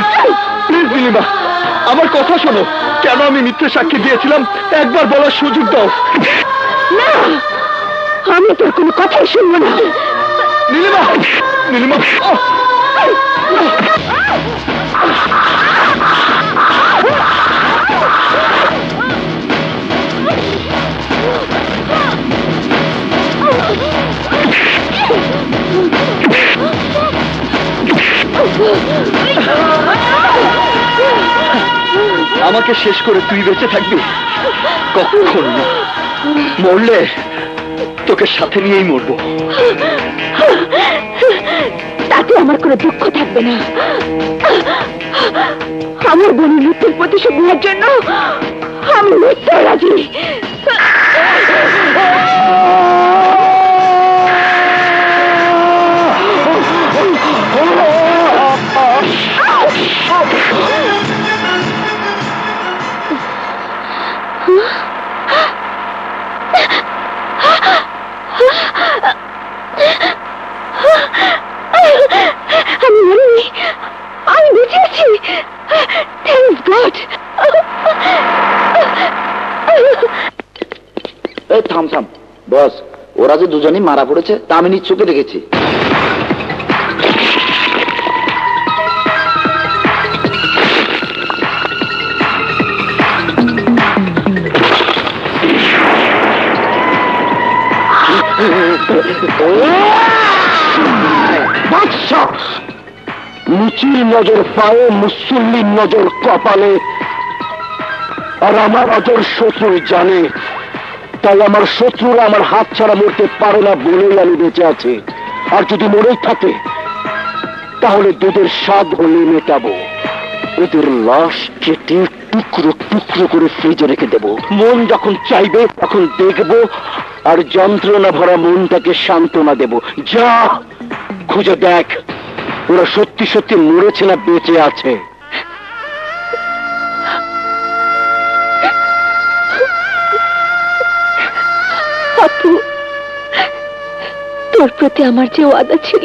Please please Nilima আমার কথা শোনো। কেন আমি মিথ্যে সাক্ষী দিয়েছিলাম? একবার বলার সুযোগ দাও। না আমি তোর কোনো কথাই শুনব না। নীলিমা নীলিমা আহ! আমাকে শেষ করে তুই বেঁচে থাকবি? কখন। না মরলে তোকে সাথে নিয়েই মরবো। তাতে আমার কোনো দুঃখ থাকবে না। আমার বোনের মৃত্যুর প্রতিশোধ নেওয়ার জন্য আমি মরতে রাজি। দুজনেই মারা পড়েছে, তা আমি চোখে দেখেছি। মুচির নজর পায়ে, মুসল্লির নজর কপালে, আর আমার অজর শত্রু জানে। তাই আমার শত্রুরা আমার হাত ছাড়া মরতে পারে না বলেই আমি বেঁচে আছি। আর যদি মরেই থাকে, তাহলে দুধের স্বাদ হলে মেটাবো। ওদের লাশ কেটে টুকরো টুকরো করে ফ্রিজে রেখে দেব। মন যখন চাইবে, তখন দেখব, আর যন্ত্রণা ভরা মনটাকে সান্ত্বনা দেব। যা, খুঁজে দেখ, ওরা সত্যি সত্যি মরেছে না বেঁচে আছে। তোর প্রতি আমার যে ওয়াদা ছিল,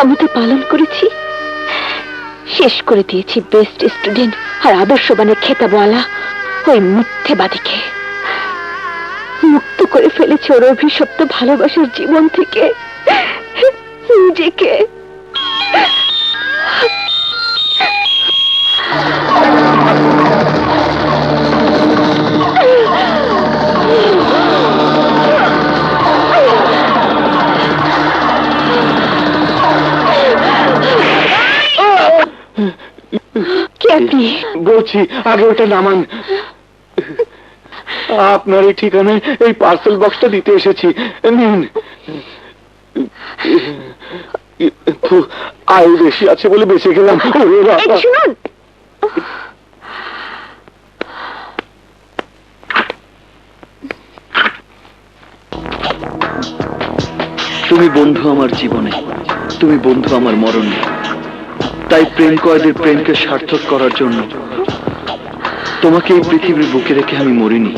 আমি তো পালন করেছি। শেষ করে দিয়েছি বেস্ট স্টুডেন্ট আর আদর্শবানের খেতাবওয়ালা ওই মিথ্যেবাদীকে। মুক্ত করে ফেলেছে ওর অভিশপ্ত ভালোবাসার জীবন থেকে নিজেকে। আপনি? বলছি আগে ওটা নামান। আপনার এই ঠিকানায় এই পার্সেল বক্সটা দিতে এসেছি। নিন। আয়ু বেশি আছে বলে বেঁচে গেলাম। শুনুন। তুমি বন্ধু আমার জীবনে। তুমি বন্ধু আমার মরণে। তাই প্রেম কয়েদের প্রেমকে সার্থক করার জন্য তোমাকে এই পৃথিবীর বুকে রেখে আমি মরিনি।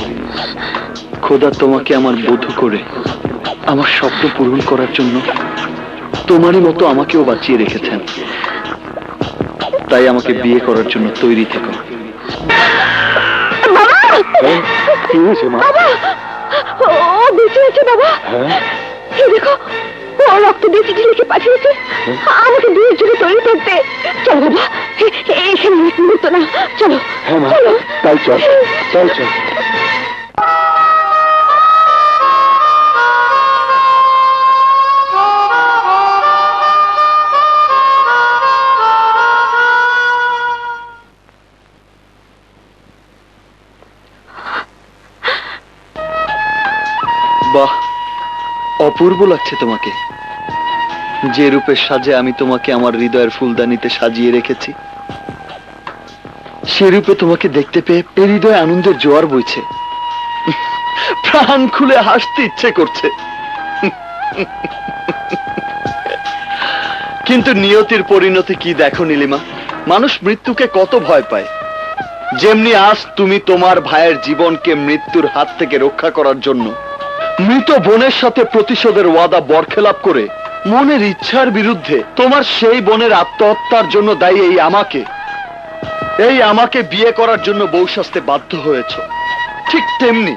খোদা তোমাকে আমার বধূ করে আমার স্বপ্ন পূরণ করার জন্য তোমারই মতো আমাকেও বাঁচিয়ে রেখেছেন। তাই আমাকে বিয়ে করার জন্য তৈরি থেকো। বাবা! কি হয়েছে মা? বাবা! ও বেঁচে আছে বাবা? হ্যাঁ? দেখো ও রক্ত দিয়ে চিঠি লিখে পাঠিয়েছে। আমাকে দুই জন্য তৈরি করতে। চলো বাবা এখানে অনেক না। চলো হ্যাঁ চলো। তাই চল তাই চল। অপূর্ব লাগছে তোমাকে। যে রূপের সাজে আমি তোমাকে আমার হৃদয়ের ফুলদানিতে সাজিয়ে রেখেছি, সে রূপে তোমাকে দেখতে পেয়ে এ আনন্দের জোয়ার বইছে। প্রাণ খুলে হাসতে ইচ্ছে করছে। কিন্তু নিয়তির পরিণতি কি দেখো নীলিমা? মানুষ মৃত্যুকে কত ভয় পায়। যেমনি আজ তুমি তোমার ভাইয়ের জীবনকে মৃত্যুর হাত থেকে রক্ষা করার জন্য মৃত বোনের সাথে প্রতিশোধের ওয়াদা বরখেলাপ করে মনের ইচ্ছার বিরুদ্ধে তোমার সেই বোনের আত্মহত্যার জন্য দায়ী এই আমাকে। এই আমাকে বিয়ে করার জন্য বউ সাজতে বাধ্য হয়েছ। ঠিক তেমনি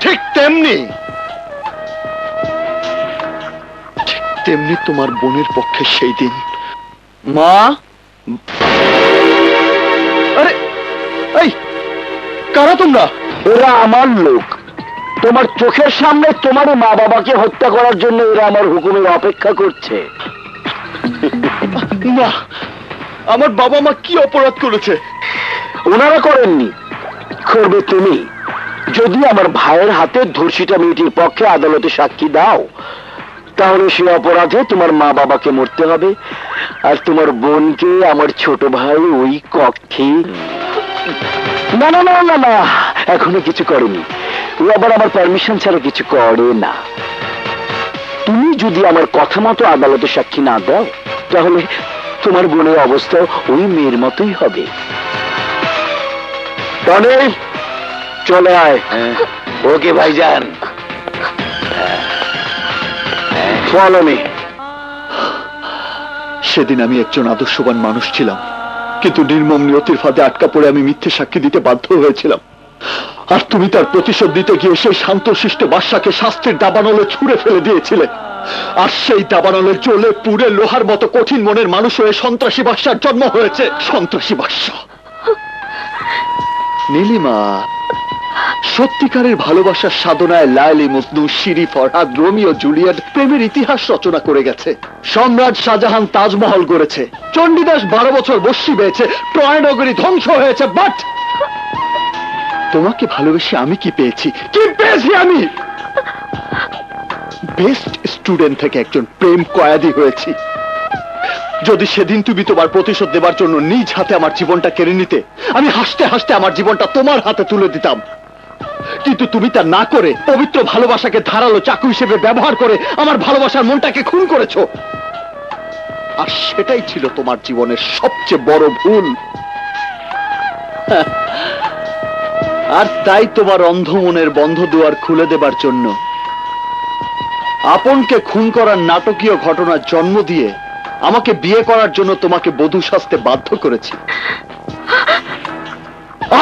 ঠিক তেমনি। ঠিক তেমনি তোমার বোনের পক্ষে সেই দিন। মা! আরে, এই, কারা তোমরা? ওরা আমার লোক। তোমার চোখের সামনে তোমার মা বাবাকে হত্যা করার জন্য এরা আমার হুকুমের অপেক্ষা করছে। না আমার বাবা মা কি অপরাধ করেছে? ওনারা করেননি। করবে তুমি। যদি আমার ভাইয়ের হাতে ধর্ষিতা মেয়েটির পক্ষে আদালতে সাক্ষী দাও তাহলে সে অপরাধে তোমার মা বাবাকে মরতে হবে আর তোমার বোনকে আমার ছোট ভাই ওই কক্ষে না না না না না এখনও কিছু করেনি। ও আবার আমার পারমিশন ছাড়া কিছু করে না। তুমি যদি আমার কথা মতো আদালতে সাক্ষী না দাও তাহলে তোমার বোনের অবস্থা ওই মেয়ের মতোই হবে। টনি চলে আয়। ওকে ভাইজান। ফলো মি সেদিন আমি একজন আদর্শবান মানুষ ছিলাম কিন্তু নির্মম নিয়তির ফাঁদে আটকা পড়ে আমি মিথ্যে সাক্ষী দিতে বাধ্য হয়েছিলাম। আর তুমি তার প্রতিশোধ দিতে গিয়ে সেই শান্তশিষ্ট বাদশাকে শাস্ত্রের দাবানলে ছুঁড়ে ফেলে দিয়েছিলে। আর সেই দাবানলে চলে পুড়ে লোহার মতো কঠিন মনের মানুষ হয়ে সন্ত্রাসী বাদশার জন্ম হয়েছে। সন্ত্রাসী বাদশা। নীলিমা, সত্যিকারের ভালোবাসার সাধনায় Laila Majnu Shiri, Farhad, Romeo, Juliet প্রেমের ইতিহাস রচনা করে গেছে। সম্রাট শাহজাহান তাজমহল গড়েছে। চণ্ডীদাস বারো বছর বস্যি পেয়েছে ট্রয়নগরী ধ্বংস হয়েছে বাট তোমাকে ভালোবেসে আমি কি পেয়েছি? কি পেয়েছি আমি? বেস্ট স্টুডেন্ট থেকে একজন প্রেম কয়াদি হয়েছি। যদি সেদিন তুমি তোমার প্রতিশোধ দেবার জন্য নিজ হাতে আমার জীবনটা কেড়ে নিতে, আমি হাসতে হাসতে আমার জীবনটা তোমার হাতে তুলে দিতাম। কিন্তু তুমি তা না করে পবিত্র ভালোবাসাকে ধারালো চাকু হিসেবে ব্যবহার করে আমার ভালোবাসার মনটাকে খুন করেছ। আর সেটাই ছিল তোমার জীবনের সবচেয়ে বড় ভুল। আর তাই তোমার অন্ধ মনের বন্ধ দুয়ার খুলে দেবার জন্য। আপনকে খুন করার নাটকীয় ঘটনার জন্ম দিয়ে আমাকে বিয়ে করার জন্য তোমাকে বধূ সাজতে বাধ্য করেছি।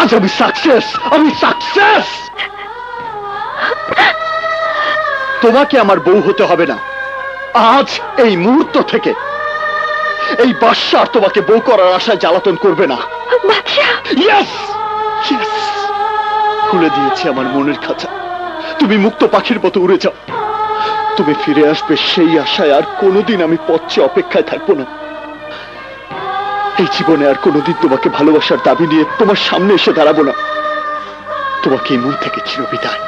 আজ আমি সাকসেস আমি সাকসেস তোমাকে আমার বউ হতে হবে না। আজ এই মুহূর্ত থেকে এই বাদশা আর তোমাকে বউ করার আশায় জ্বালাতন করবে না। ইয়েস ইয়েস খুলে দিয়েছি আমার মনের খাঁচা। তুমি মুক্ত পাখির মতো উড়ে যাও। তুমি ফিরে আসবে সেই আশায় আর কোনোদিন আমি পথে অপেক্ষায় থাকব না। এই জীবনে আর কোনোদিন তোমাকে ভালোবাসার দাবি নিয়ে তোমার সামনে এসে দাঁড়াবো না। তোমাকে এই মন থেকে চিরবিদায়।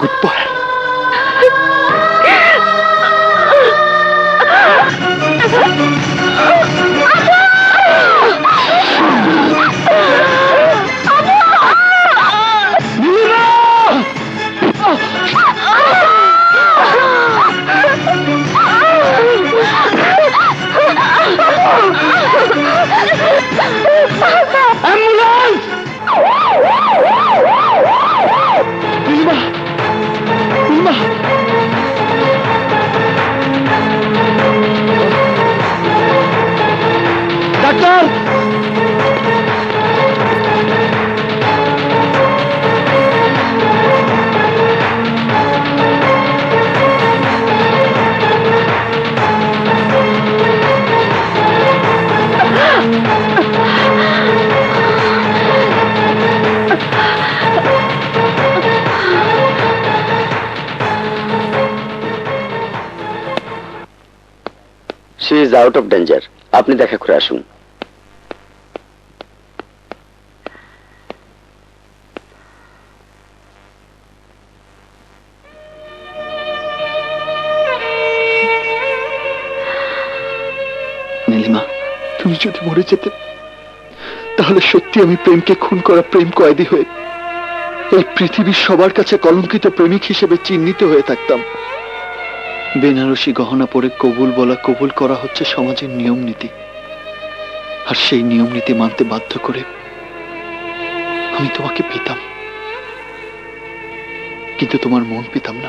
Goodbye ambulance she is out of danger আপনি দেখা করে আসুন। নীলিমা, তুমি যদি মরে যেতে, তাহলে সত্যি আমি প্রেমকে খুন করা প্রেম কয়েদি হয়ে এই পৃথিবীর সবার কাছে কলঙ্কিত প্রেমিক হিসেবে চিহ্নিত হয়ে থাকতাম। বেনারসি গহনা পরে কবুল বলা কবুল করা হচ্ছে সমাজের নিয়ম নীতি। আর সেই নিয়ম নীতি মানতে বাধ্য করে আমি তোমাকে পেতাম। কিন্তু তোমার মন পেতাম না।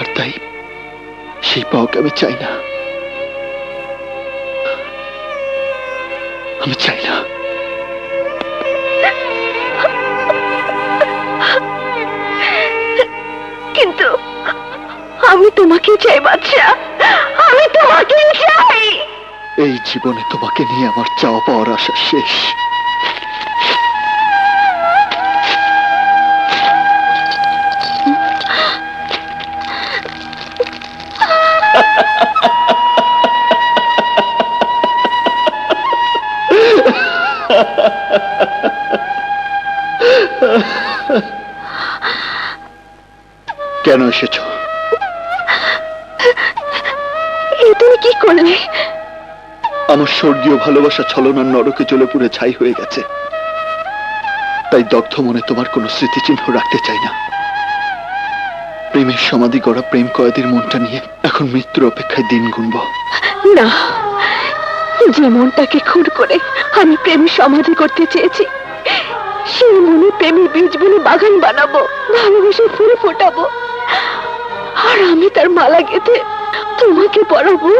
আর তাই সেই পাওকে আমি চাই না। আমি চাই না। কিন্তু আমি তোমাকে চাই, বাচ্চা। আমি তোমাকে চাই। এই জীবনে তোমাকে নিয়ে আমার চাওয়া পাওয়ার আশা শেষ। কেন এসেছ? তুমি কি করলে? আমার স্বর্গীয় ভালোবাসা ছলনার নরকে জ্বলে পুড়ে ছাই হয়ে গেছে। তাই দগ্ধ মনে তোমার কোনো স্মৃতিচিহ্ন রাখতে চাই না। প্রেমের সমাধি গড়া প্রেম কয়েদির মনটা নিয়ে এখন মৃত্যুর অপেক্ষায় দিন গুনব। না যে মনটাকে খুন করে আমি প্রেমের সমাধি করতে চেয়েছি সেই মনে প্রেমের বীজ বলে বাগান বানাবো ভালোবেসে ফুল ফোটাবো। আর আমি তার মালা গেঁথে তোমাকে পরাবো?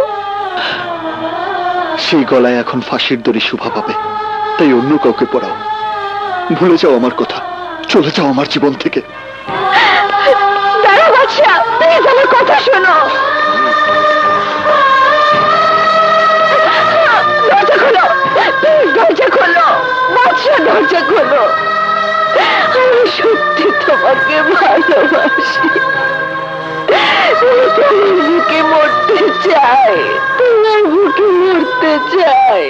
সেই গলায় এখন ফাঁসির দড়ি শোভা পাবে। তাই অন্য কাউকে পড়াও ভুলে যাও আমার কথা। চলে যাও আমার জীবন থেকে। আমার কথা শোনো। দরজা খোলো দরজা খোলো বাচ্চা দরজা খোলো। আমি সত্যি তোমাকে ভালোবাসি। বুকে মরতে চাই তোমার বুকে মরতে চাই